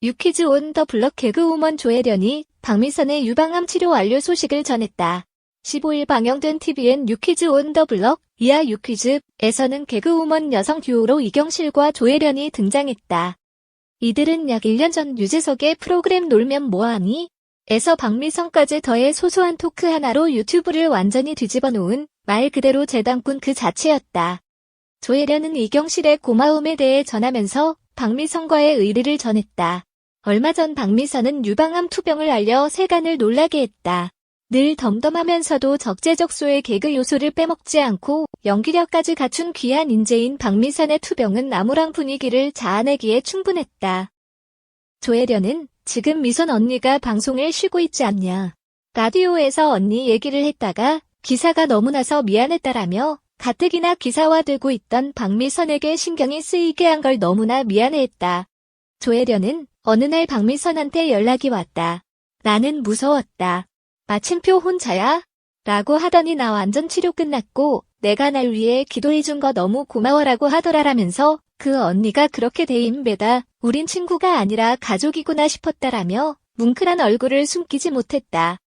유퀴즈 온 더 블럭 개그우먼 조혜련이 박미선의 유방암 치료 완료 소식을 전했다. 15일 방영된 TVN 유퀴즈 온 더 블럭 이하 유퀴즈에서는 개그우먼 여성 듀오로 이경실과 조혜련이 등장했다. 이들은 약 1년 전 유재석의 프로그램 놀면 뭐하니? 에서 박미선까지 더해 소소한 토크 하나로 유튜브를 완전히 뒤집어 놓은 말 그대로 재단꾼 그 자체였다. 조혜련은 이경실의 고마움에 대해 전하면서 박미선과의 의리를 전했다. 얼마 전 박미선은 유방암 투병을 알려 세간을 놀라게 했다. 늘 덤덤하면서도 적재적소의 개그 요소를 빼먹지 않고 연기력까지 갖춘 귀한 인재인 박미선의 투병은 암울한 분위기를 자아내기에 충분했다. 조혜련은 지금 미선 언니가 방송을 쉬고 있지 않냐. 라디오에서 언니 얘기를 했다가 기사가 너무 나서 미안했다라며 가뜩이나 기사화되고 있던 박미선에게 신경이 쓰이게 한 걸 너무나 미안해했다. 조혜련은 어느 날 박미선한테 연락이 왔다. 나는 무서웠다. 마침표 혼자야? 라고 하더니 나 완전 치료 끝났고 내가 날 위해 기도해준 거 너무 고마워라고 하더라라면서 그 언니가 그렇게 대인배다. 우린 친구가 아니라 가족이구나 싶었다라며 뭉클한 얼굴을 숨기지 못했다.